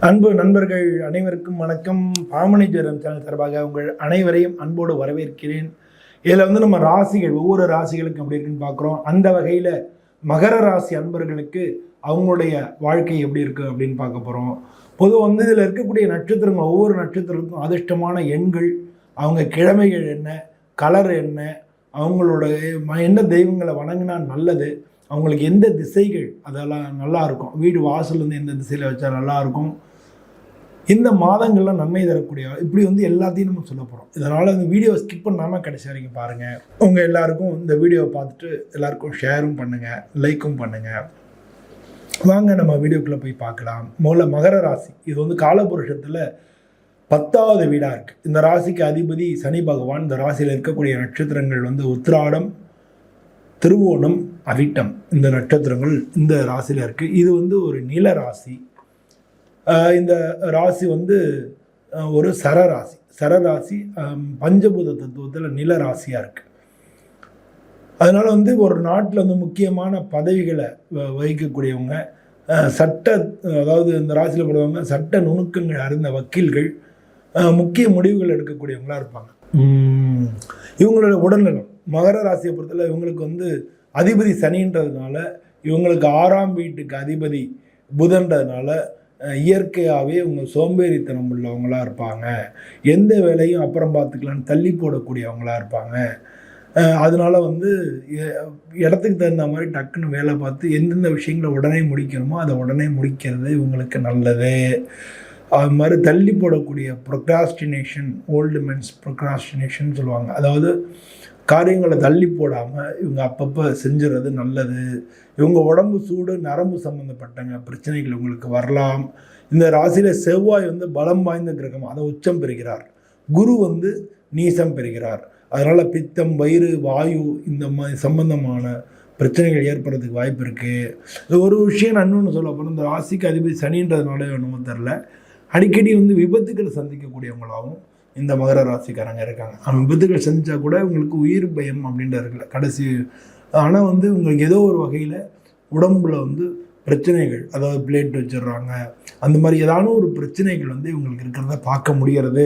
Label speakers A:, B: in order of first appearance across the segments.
A: அன்பு நண்பர்கள் அனைவருக்கும் வணக்கம். பாமணி ஜெரம் சேனல் சார்பாக உங்கள் அனைவரையும் அன்போடு வரவேற்கிறேன். இதில் வந்து நம்ம ராசிகள் ஒவ்வொரு ராசிகளுக்கும் எப்படி இருக்குன்னு பார்க்குறோம். அந்த வகையில் மகர ராசி அன்பர்களுக்கு அவங்களுடைய வாழ்க்கை எப்படி இருக்குது அப்படின்னு பார்க்க போகிறோம் பொதுவாக வந்து இதில் இருக்கக்கூடிய நட்சத்திரங்கள் ஒவ்வொரு நட்சத்திரத்துக்கும் அதிர்ஷ்டமான எண்கள் அவங்க கிழமைகள் என்ன கலர் என்ன அவங்களோட ம- என்ன தெய்வங்களை வணங்கினா நல்லது அவங்களுக்கு எந்த திசைகள் அதெல்லாம் நல்லாயிருக்கும் வீடு வாசல் வந்து எந்த திசையில் வச்சா நல்லாயிருக்கும் இந்த மாதங்கள்ல நன்மை தரக்கூடிய இப்படி வந்து எல்லாத்தையும் நம்ம சொல்ல போகிறோம் இதனால் இந்த வீடியோ ஸ்கிப் பண்ணாமல் கடைசி வரைக்கும் பாருங்கள் உங்கள் எல்லாருக்கும் இந்த வீடியோவை பார்த்துட்டு எல்லாருக்கும் ஷேரும் பண்ணுங்கள் லைக்கும் பண்ணுங்கள் வாங்க நம்ம வீடியோக்குள்ளே போய் பார்க்கலாம். முதல்ல மகர ராசி. இது வந்து காலபுருஷத்தில் பத்தாவது வீடாக இருக்குது இந்த ராசிக்கு அதிபதி சனி பகவான் இந்த ராசியில் இருக்கக்கூடிய நட்சத்திரங்கள் வந்து உத்திராடம் திருவோணம் அவிட்டம். இந்த நட்சத்திரங்கள் இந்த ராசியில் இருக்குது இது வந்து ஒரு நில ராசி. இந்த ராசி வந்து ஒரு சரராசி. சரராசி பஞ்சபூத தத்துவத்தில் நில ராசியாக இருக்குது அதனால் வந்து ஒரு நாட்டில் வந்து முக்கியமான பதவிகளை வகிக்கக்கூடியவங்க சட்ட அதாவது இந்த ராசியில் போடுவாங்க சட்ட நுணுக்கங்கள் அறிந்த வக்கீல்கள் முக்கிய முடிவுகள் எடுக்கக்கூடியவங்களா இருப்பாங்க. இவங்களோட உடல்நலம். மகர ராசியை பொறுத்தவரை இவங்களுக்கு வந்து அதிபதி சனின்றதுனால இவங்களுக்கு ஆறாம் வீட்டுக்கு அதிபதி புதன்றதுனால இயற்கையாகவே இவங்க சோம்பேறித்தனம் உள்ளவங்களா இருப்பாங்க. எந்த வேலையும் அப்புறம் பார்த்துக்கலான்னு தள்ளி போடக்கூடியவங்களா இருப்பாங்க. அதனால் அதனால வந்து எ- இடத்துக்கு தகுந்த மாதிரி டக்குன்னு வேலை பார்த்து எந்தெந்த விஷயங்களை உடனே முடிக்கணுமோ அதை உடனே முடிக்கிறது இவங்களுக்கு நல்லது. அது மாதிரி தள்ளி போடக்கூடிய ப்ரொக்ராஸ்டினேஷன் ஓல்டு மென்ஸ் ப்ரொக்ராஸ்டினேஷன் சொல்லுவாங்க. அதாவது காரியங்களை தள்ளி போடாமல் இவங்க அப்பப்போ செஞ்சுறது நல்லது. இவங்க உடம்பு சூடு நரம்பு சம்மந்தப்பட்டங்க பிரச்சனைகள் உங்களுக்கு வரலாம். இந்த ராசியில் செவ்வாய் வந்து பலம் வாய்ந்த கிரகம் அதை உச்சம் பெறுகிறார். குரு வந்து நீசம் பெறுகிறார். அதனால் பித்தம் வயிறு வாயு இந்த மாதிரி சம்பந்தமான பிரச்சனைகள் ஏற்படுறதுக்கு வாய்ப்பு இருக்குது ஒரு விஷயம் நான் இன்னொன்று சொல்ல போனால் இந்த ராசிக்கு அதிபதி சனின்றதுனால என்னமோ தெரில அடிக்கடி வந்து விபத்துக்களை சந்திக்கக்கூடியவங்களாகவும் இந்த மகர ராசிக்காரங்க இருக்காங்க. ஆனால் விபத்துக்கள் செஞ்சால் கூட உங்களுக்கு உயிர் பயம் அப்படின்றது இருக்குல்ல கடைசி ஆனால் வந்து உங்களுக்கு ஏதோ ஒரு வகையில் உடம்புல வந்து பிரச்சனைகள் அதாவது பிளேட் வச்சிடுறாங்க. அந்த மாதிரி ஏதாவது ஒரு பிரச்சனைகள் வந்து இவங்களுக்கு இருக்கிறத பார்க்க முடிகிறது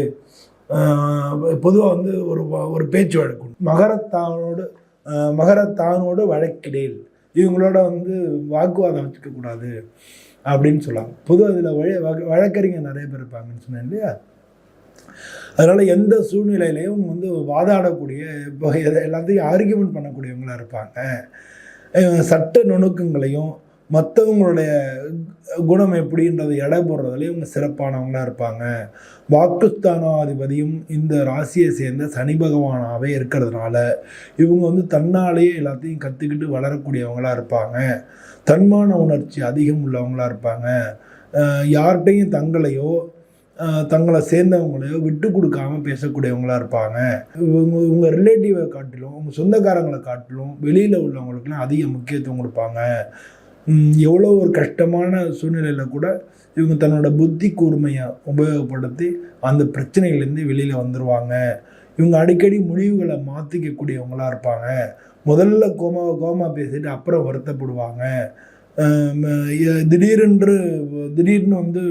A: பொதுவாக வந்து ஒரு ஒரு பேச்சு வழக்கு மகரத்தானோடு மகரத்தானோடு வழக்கிடேல். இவங்களோட வந்து வாக்குவாதம் வச்சுக்கக்கூடாது அப்படின்னு சொல்லலாம் பொதுவாக அதில் வழ- வழக்கறிஞர் நிறைய பேர் இருப்பாங்கன்னு சொன்னேன் இல்லையா? அதனால் எந்த சூழ்நிலையிலையும் வந்து வாதாடக்கூடிய இப்போ எல்லாத்தையும் ஆர்கியூமெண்ட் பண்ணக்கூடியவங்களாக இருப்பாங்க. சட்ட நுணுக்கங்களையும் மற்றவங்களுடைய குணம் எப்படின்றதை எடை போடுறதுலையும் இவங்க சிறப்பானவங்களாக இருப்பாங்க. வாக்குஸ்தானாதிபதியும் இந்த ராசியை சேர்ந்த சனி பகவானாகவே இருக்கிறதுனால இவங்க வந்து தன்னாலேயே எல்லாத்தையும் கற்றுக்கிட்டு வளரக்கூடியவங்களாக இருப்பாங்க. தன்மான உணர்ச்சி அதிகம் உள்ளவங்களாக இருப்பாங்க. யார்கிட்டையும் தங்களையோ தங்களை சேர்ந்தவங்களையோ விட்டு கொடுக்காம பேசக்கூடியவங்களாக இருப்பாங்க. இவங்க இவங்க ரிலேட்டிவை காட்டிலும் உங்கள் சொந்தக்காரங்களை காட்டிலும் வெளியில் உள்ளவங்களுக்குலாம் அதிக முக்கியத்துவம் கொடுப்பாங்க. எவ்வளோ ஒரு கஷ்டமான சூழ்நிலையில் கூட இவங்க தன்னோட புத்தி கூர்மையை உபயோகப்படுத்தி அந்த பிரச்சனைகள்லேருந்து வெளியில் வந்துடுவாங்க இவங்க அடிக்கடி முடிவுகளை மாற்றிக்கக்கூடியவங்களாக இருப்பாங்க. முதல்ல கோமா கோமா பேசிட்டு அப்புறம் வருத்தப்படுவாங்க. திடீரென்று திடீர்னு வந்து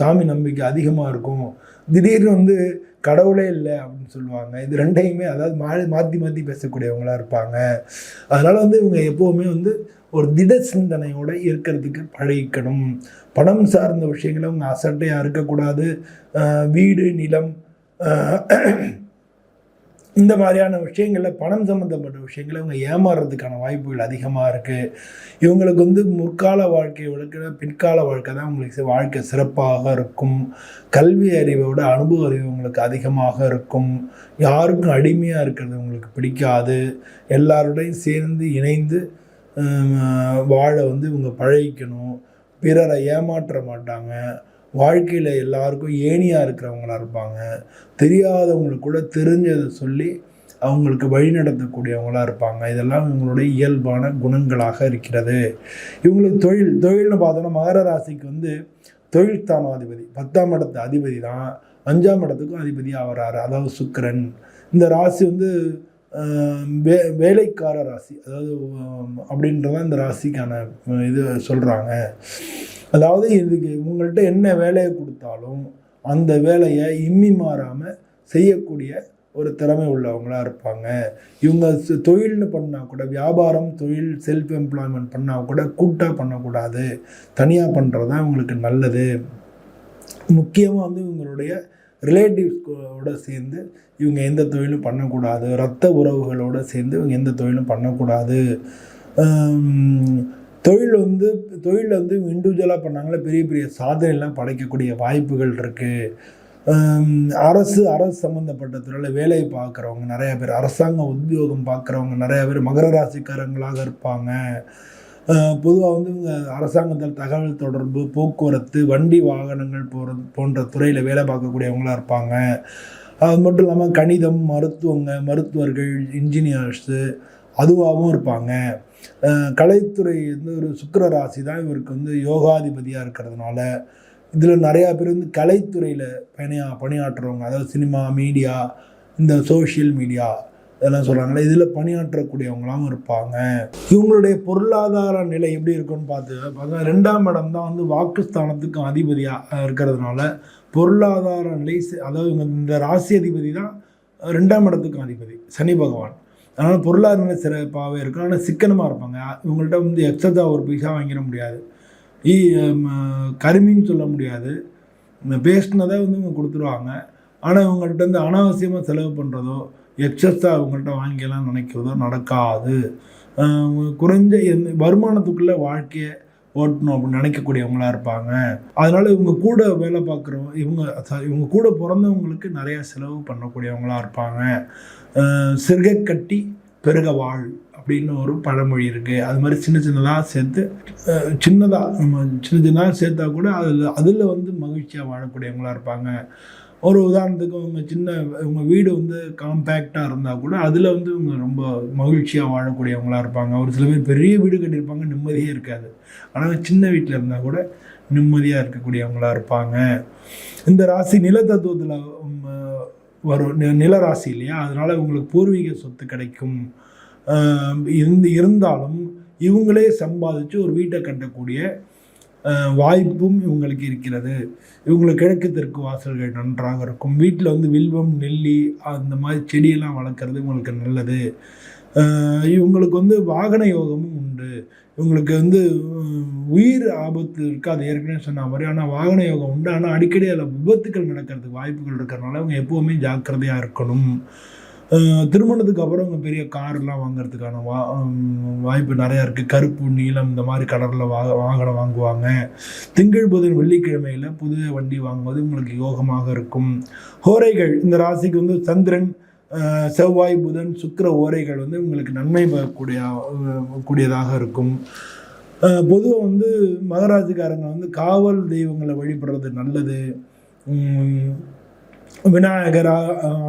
A: சாமி நம்பிக்கை அதிகமாக இருக்கும். திடீர்னு வந்து கடவுளே இல்லை அப்படின்னு சொல்லுவாங்க. இது ரெண்டையுமே அதாவது மா மாற்றி மாற்றி பேசக்கூடியவங்களா இருப்பாங்க. அதனால் வந்து இவங்க எப்போவுமே வந்து ஒரு திட சிந்தனையோடு இருக்கிறதுக்கு பழகிக்கணும். பணம் சார்ந்த விஷயங்களை அவங்க அசட்டையாக இருக்கக்கூடாது. வீடு நிலம் இந்த மாதிரியான விஷயங்களில் பணம் சம்மந்தப்பட்ட விஷயங்களை இவங்க ஏமாறுறதுக்கான வாய்ப்புகள் அதிகமாக இருக்குது இவங்களுக்கு வந்து முற்கால வாழ்க்கையை விட பிற்கால வாழ்க்கை தான் உங்களுக்கு வாழ்க்கை சிறப்பாக இருக்கும். கல்வி அறிவோட அனுபவ அறிவு உங்களுக்கு அதிகமாக இருக்கும். யாருக்கும் அடிமையாக இருக்கிறது உங்களுக்கு பிடிக்காது. எல்லாரோடையும் சேர்ந்து இணைந்து வாழ வந்து இவங்க பழகிக்கணும். பிறரை ஏமாற்ற மாட்டாங்க. வாழ்க்கையில் எல்லாருக்கும் ஏணியாக இருக்கிறவங்களா இருப்பாங்க. தெரியாதவங்களுக்கு கூட தெரிஞ்சதை சொல்லி அவங்களுக்கு வழிநடத்தக்கூடியவங்களா இருப்பாங்க. இதெல்லாம் இவங்களுடைய இயல்பான குணங்களாக இருக்கிறது. இவங்களுக்கு தொழில் தொழில்னு பார்த்தோன்னா மகர ராசிக்கு வந்து தொழில் ஸ்தானாதிபதி பத்தாம் இடத்து அதிபதி தான். அஞ்சாம் இடத்துக்கும் அதிபதி ஆகிறாரு. அதாவது சுக்கரன். இந்த ராசி வந்து வே வேலைக்கார ராசி. அதாவது அப்படின்றதான் இந்த ராசிக்கான இது சொல்கிறாங்க அதாவது இதுக்கு இவங்கள்ட்ட என்ன வேலையை கொடுத்தாலும் அந்த வேலையை இம்மி மாறாமல் செய்யக்கூடிய ஒரு திறமை உள்ளவங்களாக இருப்பாங்க. இவங்க தொழில்னு பண்ணால் கூட வியாபாரம் தொழில் செல்ஃப் எம்ப்ளாய்மெண்ட் பண்ணால் கூட கூட்டாக பண்ணக்கூடாது. தனியாக பண்ணுறது தான் இவங்களுக்கு நல்லது. முக்கியமாக வந்து இவங்களுடைய ரிலேட்டிவ்ஸ்கோட சேர்ந்து இவங்க எந்த தொழிலும் பண்ணக்கூடாது. ரத்த உறவுகளோடு சேர்ந்து இவங்க எந்த தொழிலும் பண்ணக்கூடாது. தொழில் வந்து தொழிலில் வந்து இண்டிவிஜுவலாக பண்ணாங்களே? பெரிய பெரிய சாதனைலாம் படைக்கக்கூடிய வாய்ப்புகள் இருக்குது அரசு அரசு சம்மந்தப்பட்ட துறையில் வேலை பார்க்குறவங்க நிறையா பேர் அரசாங்க உத்தியோகம் பார்க்குறவங்க நிறையா பேர் மகர ராசிக்காரங்களாக இருப்பாங்க. பொதுவாக வந்து இவங்க அரசாங்கத்தில் தகவல் தொடர்பு போக்குவரத்து வண்டி வாகனங்கள் போகிற போன்ற துறையில் வேலை பார்க்கக்கூடியவங்களாக இருப்பாங்க. அது மட்டும் இல்லாமல் கணிதம் மருத்துவங்க மருத்துவர்கள் இன்ஜினியர்ஸு அதுவாகவும் இருப்பாங்க. கலைத்துறை வந்து ஒரு சுக்கர ராசி தான் இவருக்கு வந்து யோகாதிபதியாக இருக்கிறதுனால இதில் நிறையா பேர் வந்து கலைத்துறையில் பணியா பணியாற்றுறவங்க அதாவது சினிமா மீடியா இந்த சோஷியல் மீடியா இதெல்லாம் சொல்கிறாங்களே இதில் பணியாற்றக்கூடியவங்களாம் இருப்பாங்க. இவங்களுடைய பொருளாதார நிலை எப்படி இருக்குன்னு பார்த்து பார்த்தா ரெண்டாம் இடம் தான் வந்து வாக்குஸ்தானத்துக்கு அதிபதியாக இருக்கிறதுனால பொருளாதார நிலை அதாவது இவங்க இந்த ராசி அதிபதி தான் ரெண்டாம் இடத்துக்கும் அதிபதி சனி பகவான். அதனால் பொருளாதார நிலை சிறப்பாகவே இருக்கும். ஆனால் சிக்கனமாக இருப்பாங்க. இவங்கள்ட்ட வந்து எக்ஸஸா ஒரு பைசா வாங்கிட முடியாது. ஈ ம, கருமின்னு சொல்ல முடியாது. பேஸ்ட்னதை வந்து இவங்க கொடுத்துருவாங்க. ஆனால் இவங்கள்ட்ட வந்து அனாவசியமாக செலவு பண்ணுறதோ எக்ஸஸாக இவங்கள்ட்ட வாங்கிக்கலாம் நினைக்கிறதோ நடக்காது. குறைஞ்ச எந்த வருமானத்துக்குள்ளே வாழ்க்கையை ஓட்டணும் அப்படின்னு நினைக்கக்கூடியவங்களா இருப்பாங்க. அதனால இவங்க கூட வேலை பார்க்குறவங்க இவங்க இவங்க கூட பிறந்தவங்களுக்கு நிறைய செலவு பண்ணக்கூடியவங்களா இருப்பாங்க. அஹ் சிறுகை கட்டி பெருக வாழ் அப்படின்னு ஒரு பழமொழி இருக்குது அது மாதிரி சின்ன சின்னதாக சேர்த்து சின்னதாக நம்ம சின்ன சின்னதாக சேர்த்தா கூட அதில் அதில் வந்து மகிழ்ச்சியாக வாழக்கூடியவங்களாக இருப்பாங்க. ஒரு உதாரணத்துக்கு அவங்க சின்ன இவங்க வீடு வந்து காம்பேக்டாக இருந்தால் கூட அதில் வந்து இவங்க ரொம்ப மகிழ்ச்சியாக வாழக்கூடியவங்களா இருப்பாங்க. ஒரு சில பேர் பெரிய வீடு கட்டியிருப்பாங்க நிம்மதியே இருக்காது. ஆனால் சின்ன வீட்டில் இருந்தால் கூட நிம்மதியாக இருக்கக்கூடியவங்களா இருப்பாங்க. இந்த ராசி நிலத்தத்துவத்தில் வரும். நில ராசி இல்லையா? அதனால் இவங்களுக்கு பூர்வீக சொத்து கிடைக்கும். இருந்து இருந்தாலும் இவங்களே சம்பாதிச்சு ஒரு வீட்டை கட்டக்கூடிய வாய்ப்பும் இவங்களுக்கு இருக்கிறது. இவங்களுக்கு கிழக்கு தெற்கு வாசல்கள் நன்றாக இருக்கும். வீட்டில் வந்து வில்வம் நெல்லி அந்த மாதிரி செடியெல்லாம் வளர்க்குறது இவங்களுக்கு நல்லது. இவங்களுக்கு வந்து வாகன யோகமும் உண்டு. இவங்களுக்கு வந்து உயிர் ஆபத்து இருக்காது ஏற்கனவே சொன்ன மாதிரி. ஆனால் வாகன யோகம் உண்டு. ஆனால் அடிக்கடி அதில் விபத்துக்கள் நடக்கிறதுக்கு வாய்ப்புகள் இருக்கிறனால அவங்க எப்போவுமே ஜாக்கிரதையாக இருக்கணும். திருமணத்துக்கு அப்புறம் அவங்க பெரிய கார்லாம் வாங்குறதுக்கான வா வாய்ப்பு நிறையா இருக்குது கருப்பு நீலம் இந்த மாதிரி கலரில் வா வாகனம் வாங்குவாங்க. திங்கள் புதன் வெள்ளிக்கிழமையில் புது வண்டி வாங்குவது உங்களுக்கு யோகமாக இருக்கும். ஹோரைகள் இந்த ராசிக்கு வந்து சந்திரன் செவ்வாய் புதன் சுக்கிர ஓரைகள் வந்து உங்களுக்கு நன்மை கூடிய கூடியதாக இருக்கும். பொதுவாக வந்து மகராஜிக்காரங்க வந்து காவல் தெய்வங்களை வழிபடுறது நல்லது. விநாயகர்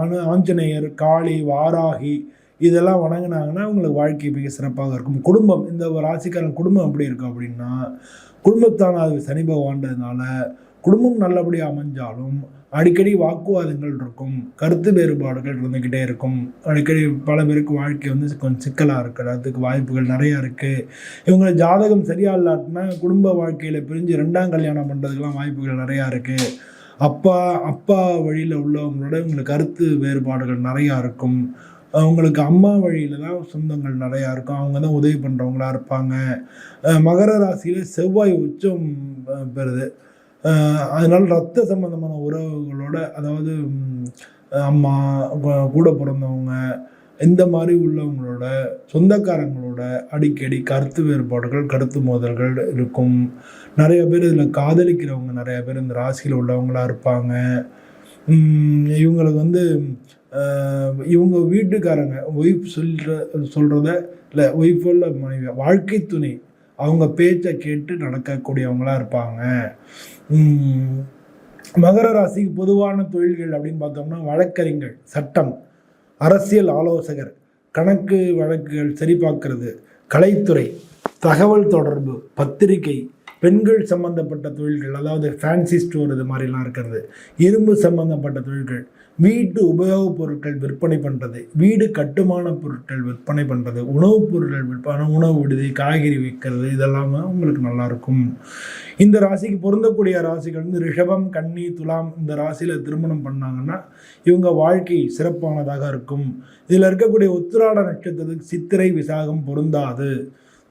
A: அனு ஆஞ்சநேயர் காளி வாராகி இதெல்லாம் வணங்குனாங்கன்னா அவங்களுக்கு வாழ்க்கை மிக சிறப்பாக இருக்கும். குடும்பம் இந்த ஒரு ராசிக்காரன் குடும்பம் எப்படி இருக்கும் அப்படின்னா குடும்பத்தான அது சனி பகவான்றதுனால குடும்பம் நல்லபடியாக அமைஞ்சாலும் அடிக்கடி வாக்குவாதங்கள் இருக்கும் கருத்து வேறுபாடுகள் இருந்துக்கிட்டே இருக்கும். அடிக்கடி பல பேருக்கு வாழ்க்கை வந்து கொஞ்சம் சிக்கலாக இருக்கிறதுக்கு வாய்ப்புகள் நிறையா இருக்குது இவங்க ஜாதகம் சரியா இல்லாட்டினா குடும்ப வாழ்க்கையில் பிரிஞ்சு ரெண்டாம் கல்யாணம் பண்ணுறதுக்கெலாம் வாய்ப்புகள் நிறையா இருக்குது அப்பா அப்பா வழியில் உள்ளவங்களோட உங்களுக்கு கருத்து வேறுபாடுகள் நிறையா இருக்கும். அவங்களுக்கு அம்மா வழியில் தான் சொந்தங்கள் நிறையா இருக்கும். அவங்க தான் உதவி பண்ணுறவங்களா இருப்பாங்க. மகர ராசியில் செவ்வாய் உச்சம் பெறுது. அதனால் ரத்த சம்பந்தமான உறவுகளோட அதாவது அம்மா கூட பிறந்தவங்க இந்த மாதிரி உள்ளவங்களோட சொந்தக்காரங்களோட அடிக்கடி கருத்து வேறுபாடுகள் கருத்து மோதல்கள் இருக்கும். நிறைய பேர் இதில் காதலிக்கிறவங்க நிறைய பேர் இந்த ராசியில் உள்ளவங்களா இருப்பாங்க. இவங்களுக்கு வந்து இவங்க வீட்டுக்காரங்க ஒய்ஃப் சொல்கிற சொல்கிறத இல்லை ஒய்ஃப் இல்லை மனைவி வாழ்க்கை துணை அவங்க பேச்சை கேட்டு நடக்கக்கூடியவங்களாக இருப்பாங்க. மகர ராசிக்கு பொதுவான தொழில்கள் அப்படின்னு பார்த்தோம்னா வழக்கறிஞர் சட்டம் அரசியல் ஆலோசகர் கணக்கு வழக்குகள் சரிபார்க்கிறது கலைத்துறை தகவல் தொடர்பு பத்திரிகை பெண்கள் சம்பந்தப்பட்ட தொழில்கள் அதாவது ஃபேன்சி ஸ்டோர் இது மாதிரிலாம் இருக்கிறது. இரும்பு சம்பந்தப்பட்ட தொழில்கள் வீட்டு உபயோகப் பொருட்கள் விற்பனை பண்ணுறது வீடு கட்டுமான பொருட்கள் விற்பனை பண்ணுறது உணவுப் பொருட்கள் விற்பனை உணவு விடுதி காய்கறி விற்கிறது இதெல்லாமே உங்களுக்கு நல்லாயிருக்கும் இந்த ராசிக்கு பொருந்தக்கூடிய ராசிகள் வந்து ரிஷபம் கன்னி துலாம் இந்த ராசியில் திருமணம் பண்ணாங்கன்னா இவங்க வாழ்க்கை சிறப்பானதாக இருக்கும். இதில் இருக்கக்கூடிய உத்திராட நட்சத்திரத்துக்கு சித்திரை விசாகம் பொருந்தாது.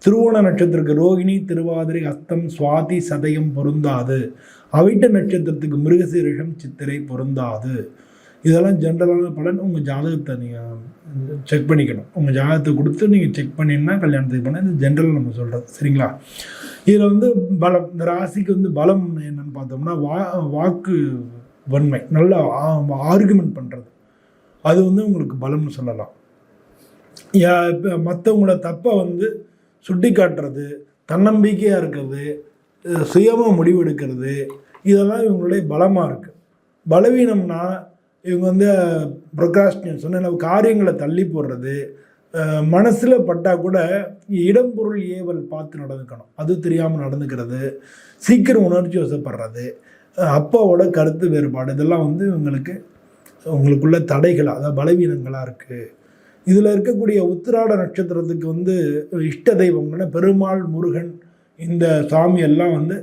A: திருவோண நட்சத்திரத்துக்கு ரோகிணி திருவாதிரை அஸ்தம் சுவாதி சதயம் பொருந்தாது. அவிட்ட நட்சத்திரத்துக்கு மிருகசீரிஷம் சித்திரை பொருந்தாது. இதெல்லாம் ஜென்ரலான பலன். உங்கள் ஜாதகத்தை நீங்கள் செக் பண்ணிக்கணும். உங்கள் ஜாதகத்தை கொடுத்து நீங்கள் செக் பண்ணிங்கன்னா கல்யாணத்துக்கு பண்ண இது ஜென்ரல் நம்ம சொல்கிறது சரிங்களா? இதில் வந்து பலம் இந்த ராசிக்கு வந்து பலம் என்னன்னு பார்த்தோம்னா வா வாக்கு வன்மை நல்ல ஆர்குமெண்ட் பண்ணுறது அது வந்து உங்களுக்கு பலம்னு சொல்லலாம். இப்போ மற்றவங்களோட தப்பை வந்து சுட்டி காட்டுறது தன்னம்பிக்கையாக இருக்கிறது சுயமாக முடிவெடுக்கிறது இதெல்லாம் இவங்களுடைய பலமாக இருக்குது பலவீனம்னா இவங்க வந்து ப்ரொகாஸ்டினேட் சொன்ன காரியங்களை தள்ளி போடுறது மனசில் பட்டால் கூட இடம்பொருள் ஏவல் பார்த்து நடந்துக்கணும். அது தெரியாமல் நடந்துக்கிறது சீக்கிரம் உணர்ச்சி வசப்படுறது அப்பாவோட கருத்து வேறுபாடு இதெல்லாம் வந்து இவங்களுக்கு உங்களுக்குள்ள தடைகள் அதாவது பலவீனங்களாக இருக்குது இதில் இருக்கக்கூடிய உத்திராட நட்சத்திரத்துக்கு வந்து இஷ்ட தெய்வம்னா பெருமாள் முருகன் இந்த சாமி எல்லாம் வந்து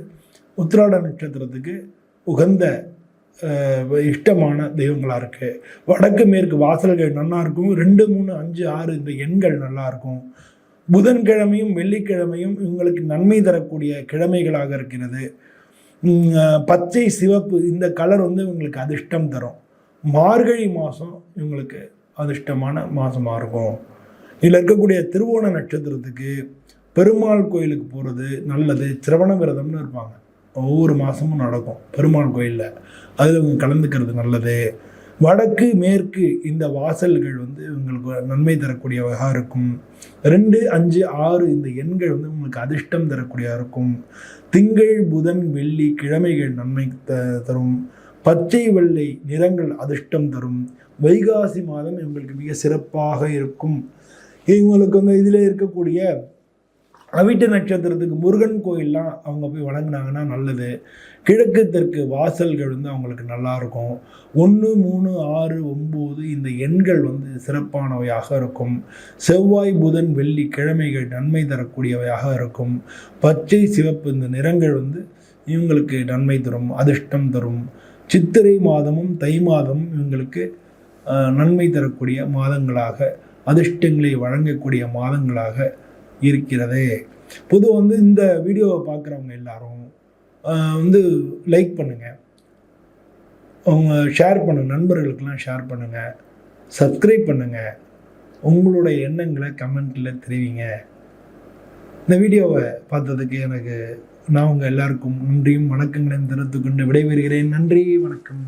A: உத்திராட நட்சத்திரத்துக்கு உகந்த இஷ்டமான தெய்வங்களாக இருக்குது வடக்கு மேற்கு வாசல்கள் நல்லாயிருக்கும் ரெண்டு மூணு அஞ்சு ஆறு இந்த எண்கள் நல்லாயிருக்கும் புதன்கிழமையும் வெள்ளிக்கிழமையும் இவங்களுக்கு நன்மை தரக்கூடிய கிழமைகளாக இருக்கிறது. பச்சை சிவப்பு இந்த கலர் வந்து இவங்களுக்கு அதிர்ஷ்டம் தரும். மார்கழி மாதம் இவங்களுக்கு அதிர்ஷ்டமான மாதமாக இருக்கும். இதில் இருக்கக்கூடிய திருவோண நட்சத்திரத்துக்கு பெருமாள் கோயிலுக்கு போகிறது நல்லது. சிரவண விரதம்னு இருப்பாங்க. ஒவ்வொரு மாதமும் நடக்கும் பெருமாள் கோயிலில். அதில் இவங்க கலந்துக்கிறது நல்லது. வடக்கு மேற்கு இந்த வாசல்கள் வந்து உங்களுக்கு நன்மை தரக்கூடியவாக இருக்கும். ரெண்டு அஞ்சு ஆறு இந்த எண்கள் வந்து உங்களுக்கு அதிர்ஷ்டம் தரக்கூடியதாக இருக்கும். திங்கள் புதன் வெள்ளி கிழமைகள் நன்மை த தரும். பச்சை வெள்ளை நிறங்கள் அதிர்ஷ்டம் தரும். வைகாசி மாதம் இவங்களுக்கு மிக சிறப்பாக இருக்கும். இவங்களுக்கு வந்து இதில் இருக்கக்கூடிய அவிட்ட நட்சத்திரத்துக்கு முருகன் கோயிலெலாம் அவங்க போய் வணங்கினாங்கன்னா நல்லது. கிழக்கு தெற்கு வாசல்கள் வந்து அவங்களுக்கு நல்லாயிருக்கும் ஒன்று மூணு ஆறு ஒம்பது இந்த எண்கள் வந்து சிறப்பானவையாக இருக்கும். செவ்வாய் புதன் வெள்ளி கிழமைகள் நன்மை தரக்கூடியவையாக இருக்கும். பச்சை சிவப்பு இந்த நிறங்கள் வந்து இவங்களுக்கு நன்மை தரும் அதிர்ஷ்டம் தரும். சித்திரை மாதமும் தை மாதமும் இவங்களுக்கு நன்மை தரக்கூடிய மாதங்களாக அதிர்ஷ்டங்களை வழங்கக்கூடிய மாதங்களாக இருக்கிறது. பொதுவாக வந்து இந்த வீடியோவை பார்க்குறவங்க எல்லாரும் வந்து லைக் பண்ணுங்கள் அவங்க ஷேர் பண்ணுங்கள் நண்பர்களுக்கெல்லாம் ஷேர் பண்ணுங்கள் சப்ஸ்கிரைப் பண்ணுங்கள் உங்களுடைய எண்ணங்களை கமெண்ட்டில் தெரிவிங்க. இந்த வீடியோவை பார்த்ததுக்கு எனக்கு நான் உங்கள் எல்லாருக்கும் நன்றியும் வணக்கங்களையும் தெரிவித்துக்கொண்டு விடைபெறுகிறேன். நன்றி வணக்கம்.